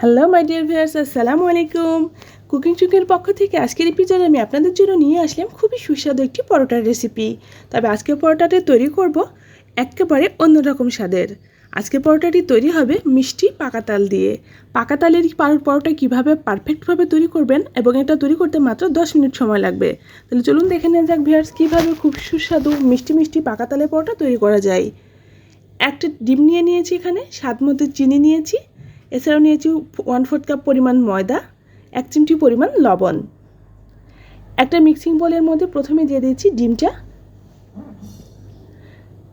Hello my dear viewers আসসালামু আলাইকুম। Cooking চুকের পক্ষ থেকে আজকের এপিসোডে আমি আপনাদের জন্য নিয়ে আসলাম খুবই সুস্বাদু একটি পরোটার রেসিপি তবে আজকের পরোটাটি তৈরি করব একেবারে অন্যরকম স্বাদের। আজকে পরোটাটি তৈরি হবে মিষ্টি পাকা তাল দিয়ে। পাকা তালের পরোটা কীভাবে পারফেক্টভাবে তৈরি করবেন এবং এটা তৈরি করতে মাত্র দশ মিনিট সময় লাগবে। তাহলে চলুন দেখে নেওয়া যাক ভিউয়ার্স কীভাবে খুব সুস্বাদু মিষ্টি মিষ্টি পাকা তালের পরোটা তৈরি করা যায়। একটা ডিম নিয়ে নিয়েছি এখানে, স্বাদ মতো চিনি নিয়েছি এছাড়াও নিয়েছি ওয়ান ফোর্থ কাপ পরিমাণ ময়দা, এক চিমটি পরিমাণ লবণ। একটা মিক্সিং বোলের মধ্যে প্রথমে দিয়ে দিয়েছি ডিমটা।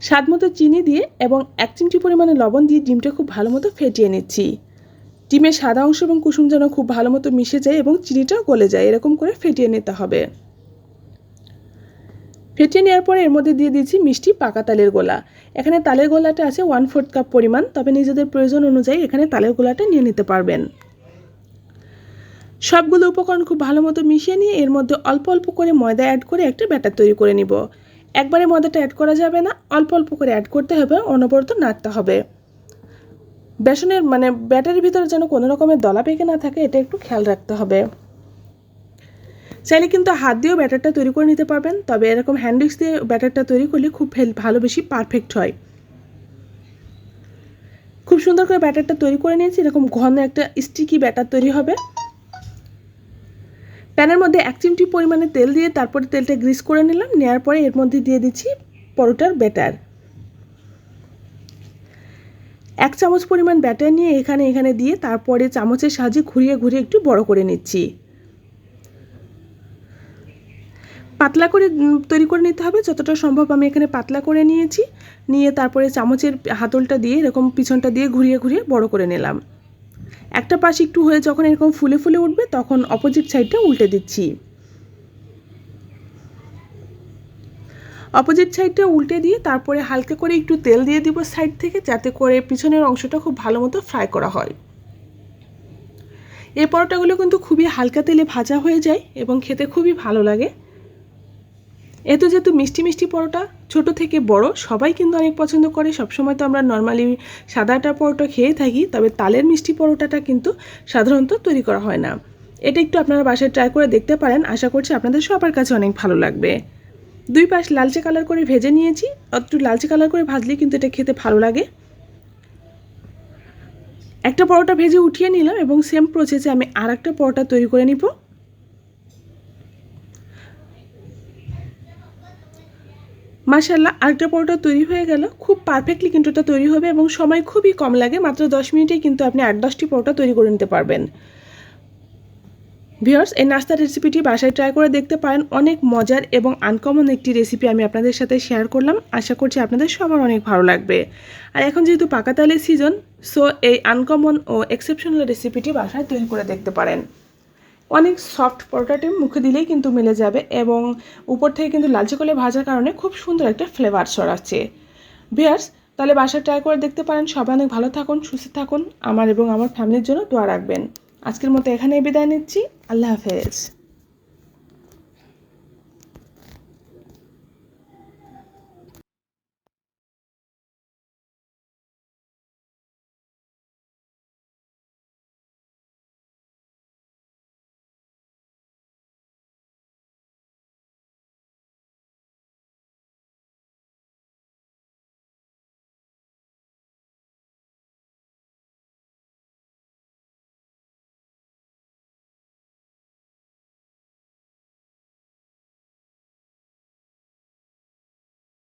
স্বাদ মতো চিনি দিয়ে এবং এক চিমটি পরিমাণে লবণ দিয়ে ডিমটা খুব ভালো মতো ফেটিয়ে নিচ্ছি। ডিমের সাদা অংশ এবং কুসুম যেন খুব ভালো মতো মিশে যায় এবং চিনিটাও গলে যায়, এরকম করে ফেটিয়ে নিতে হবে। ফেটিয়ে নেওয়ার পরে এর মধ্যে দিয়ে দিয়েছি মিষ্টি পাকা তালের গোলা। এখানে তালের গোলাটা আছে ওয়ান ফোর্থ কাপ পরিমাণ, তবে নিজেদের প্রয়োজন অনুযায়ী এখানে তালের গোলাটা নিয়ে নিতে পারবেন। সবগুলো উপকরণ খুব ভালো মতো মিশিয়ে নিয়ে এর মধ্যে অল্প অল্প করে ময়দা অ্যাড করে একটা ব্যাটার তৈরি করে নিব। একবারে ময়দাটা অ্যাড করা যাবে না, অল্প অল্প করে অ্যাড করতে হবে, অনবরত নাড়তে হবে। বেসনের মানে ব্যাটারির ভিতরে যেন কোনো রকমের দলা পেকে না থাকে, এটা একটু খেয়াল রাখতে হবে। চাইলে কিন্তু হাত দিয়েও ব্যাটারটা তৈরি করে নিতে পারবেন, তবে এরকম হ্যান্ডউইক্স দিয়ে ব্যাটারটা তৈরি করলে খুব ভালো বেশি পারফেক্ট হয়। খুব সুন্দর করে ব্যাটারটা তৈরি করে নিয়েছি, এরকম ঘন একটা স্টিকি ব্যাটার তৈরি হবে। প্যানের মধ্যে এক চিমটি পরিমাণে তেল দিয়ে তারপরে তেলটা গ্রিস করে নিলাম নেওয়ার পরে এর মধ্যে দিয়ে দিচ্ছি পরোটার ব্যাটার এক চামচ পরিমাণ ব্যাটার নিয়ে এখানে এখানে দিয়ে তারপরে চামচের সাহায্যে ঘুরিয়ে ঘুরিয়ে একটু বড় করে নিচ্ছি। পাতলা করে তৈরি করে নিতে হবে। যতটা সম্ভব আমি এখানে পাতলা করে নিয়েছি। নিয়ে তারপরে চামচের হাতলটা দিয়ে এরকম পিছনটা দিয়ে ঘুরিয়ে ঘুরিয়ে বড় করে নিলাম। একটা পাশ একটু হয়ে যখন এরকম ফুলে ফুলে উঠবে, তখন অপোজিট সাইডটা উল্টে দিচ্ছি। অপোজিট সাইডটা উল্টে দিয়ে তারপরে হালকা করে একটু তেল দিয়ে দিব সাইড থেকে, যাতে করে পিছনের অংশটা খুব ভালো মতো ফ্রাই করা হয়। এই পরোটাগুলো কিন্তু খুবই হালকা তেলে ভাজা হয়ে যায় এবং খেতে খুবই ভালো লাগে। এত যেহেতু মিষ্টি মিষ্টি পরোটা, ছোট থেকে বড়, সবাই কিন্তু অনেক পছন্দ করে। সবসময় তো আমরা নর্মালি সাদাটা পরোটা খেয়ে থাকি, তবে তালের মিষ্টি পরোটাটা কিন্তু সাধারণত তৈরি করা হয় না। এটা একটু আপনারা বাসায় ট্রাই করে দেখতে পারেন। আশা করছি আপনাদের সবার কাছে অনেক ভালো লাগবে। দুই পাশ লালচে কালার করে ভেজে নিয়েছি। একটু লালচে কালার করে ভাজলে কিন্তু এটা খেতে ভালো লাগে। একটা পরোটা ভেজে উঠিয়ে নিলাম এবং সেম প্রসেসে আমি আর একটা পরোটা তৈরি করে নিব। মাসাল্লাহ আরেকটা পরোটা তৈরি হয়ে গেল। খুব পারফেক্টলি কিন্তু এটা তৈরি হবে এবং সময় খুবই কম লাগে, মাত্র দশ মিনিটেই কিন্তু আপনি আট দশটি পরোটা তৈরি করে নিতে পারবেন। ভিওর্স এই নাস্তার রেসিপিটি বাসায় ট্রাই করে দেখতে পারেন। অনেক মজার এবং আনকমন একটি রেসিপি আমি আপনাদের সাথে শেয়ার করলাম। আশা করছি আপনাদের সবার অনেক ভালো লাগবে। আর এখন যেহেতু পাকা তালের সিজন সো এই আনকমন ও এক্সেপশনাল রেসিপিটি বাসায় তৈরি করে দেখতে পারেন। অনেক সফট পরোটাটি মুখে দিলেই কিন্তু মিলে যাবে এবং উপর থেকে কিন্তু লালচে কলে ভাজার কারণে খুব সুন্দর একটা ফ্লেভার ছড়াচ্ছে। বিয়ার্স তাহলে বাসায় ট্রাই করে দেখতে পারেন। সবাই অনেক ভালো থাকুন, সুস্থ থাকুন। আমার এবং আমার ফ্যামিলির জন্য দোয়া রাখবেন। আজকের মতো এখানেই বিদায় নিচ্ছি। আল্লাহ হাফেজ।